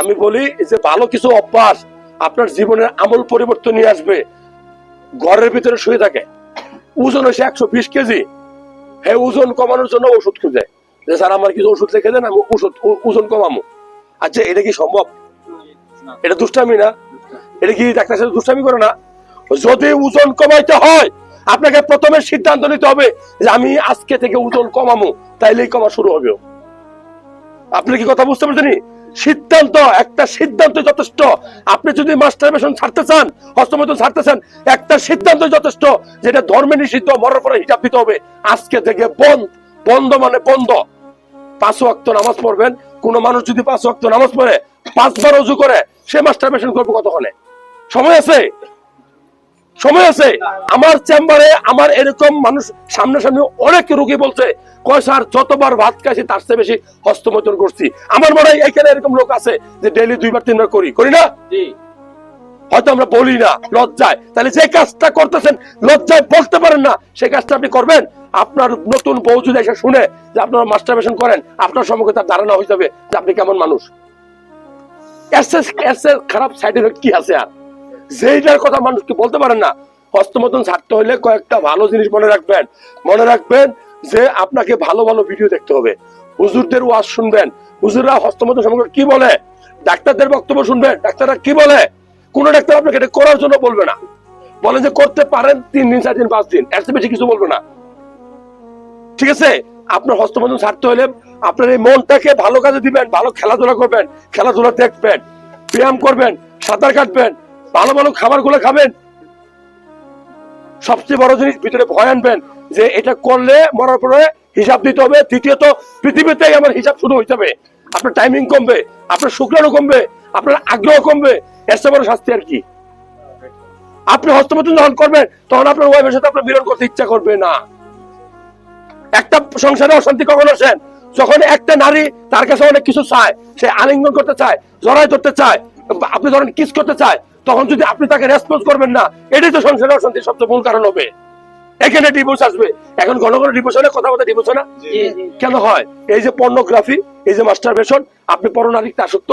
আমি বলি যে ভালো কিছু অভ্যাস আপনার জীবনের আমূল পরিবর্তন নিয়ে আসবে। ঘরের ভিতরে শুয়ে থাকে। ওজন হয়েছে একশো বিশ কেজি। হ্যাঁ ওজন কমানোর জন্য ওষুধ খুঁজে। যে, স্যার, আমার কিছু ওষুধ লিখে দেন, আমি ওষুধ ওজন কমামো আচ্ছা এটা কি সম্ভব? এটা দুষ্টামি না? এটা কি ডাক্তার সাথে দুষ্টামি করে না? যদি ওজন কমাইতে হয়, আপনাকে প্রথমে সিদ্ধান্ত নিতে হবে যে, আমি আজকে থেকে ওজন কমামো তাইলেই কমা শুরু হবে। আপনি কি কথা বুঝতে পারছেন সিদ্ধান্ত, একটা সিদ্ধান্ত যথেষ্ট। আপনি যদি মাস্টারবেশন ছাড়তে চান হস্তমৈথুন ছাড়তে চান, একটা সিদ্ধান্ত যথেষ্ট যেটা ধর্মে নিষিদ্ধ, মরার পরে হিসাব দিতে হবে। আজকে থেকে বন্ধ বন্ধ মানে বন্ধ। পাঁচ ওয়াক্ত নামাজ পড়বেন, কোন মানুষ যদি পাঁচ ওয়াক্ত নামাজ পড়ে, পাঁচবার অজু করে, সে মাস্টারবেশন করবে কতক্ষণে? সময় আছে? সময় আছে। আমার চেম্বারে আমার এরকম মানুষ সামনাসামনি অনেক রোগী বলছে কয় স্যার যতবার ভাত খাইছি তার চেয়ে বেশি হস্তমৈথুন করছি। আমার মনে হয় এখানে এরকম লোক আছে যে ডেইলি দুইবার তিনবার করি। করি না? হয়তো আমরা বলি না লজ্জায়। তাহলে যে কাজটা করতেছেন লজ্জায় বলতে পারেন না সেই কাজটা আপনি করবেন? আপনার নতুন বউ যদি এসে শুনে যে আপনারা মাস্টারবেশন করেন আপনার সম্মুখে তার ধারণা হয়ে যাবে যে আপনি কেমন মানুষ। খারাপ সাইড এফেক্ট কি আছে আর? যেইটার কথা মানুষকে বলতে পারেন না? হস্তমতন ছাড়তে হলে কয়েকটা ভালো জিনিস মনে রাখবেন। মনে রাখবেন যে আপনাকে ভালো ভালো ভিডিও দেখতে হবে। হুজুরদের ওয়াজ শুনবেন। হুজুররা হস্তমতন সম্পর্কে কি বলে? ডাক্তারদের বক্তব্য শুনবেন। ডাক্তাররা কি বলে? কোন ডাক্তার আপনাকে এটা করার জন্য বলবে না। বলে যে করতে পারেন তিন দিন, চার দিন, পাঁচ দিন। এর বেশি কিছু বলবে না। ঠিক আছে? আপনার হস্তমতন ছাড়তে হলে আপনার এই মনটাকে ভালো কাজে দিবেন, ভালো খেলাধুলা করবেন, খেলাধুলা দেখবেন, ব্যায়াম করবেন, সাঁতার কাটবেন ভালো ভালো খাবারগুলো খাবেন। সবচেয়ে বড় জিনিস ভিতরে ভয় আনবেন যে এটা করলে মরার পরে হিসাব দিতে হবে। দ্বিতীয়ত পৃথিবীতেই আমার হিসাব শুরু হইতে হবে। আপনার টাইমিং কমবে, আপনার শুক্রাণু কমবে, আপনার আগ্রহ কমবে। এর বড় শাস্তি আর কি। আপনি হস্তমোধন যখন করবেন, তখন আপনার ওয়াইফের সাথে আপনার মিলন করতে ইচ্ছা করবে না। একটা সংসারে অশান্তি কখন আসেন যখন একটা নারী তার কাছে অনেক কিছু চায়, সে আলিঙ্গন করতে চায় জড়াই ধরতে চায় আপনি ধরেন কিস করতে চায় তখন যদি আপনি তাকে রেসপন্স করবেন না এটাই তো সংসারে অশান্তির সবচেয়ে মূল কারণ হবে। এখানে ডিভোর্স আসবে। এখন ঘন ঘন ডিভোর্স হলে কথা বলতে ডিভোর্স হয় না। কেন হয়? এই যে পর্নোগ্রাফি এই যে মাস্টারবেশন আপনি পরনারীতে আসক্ত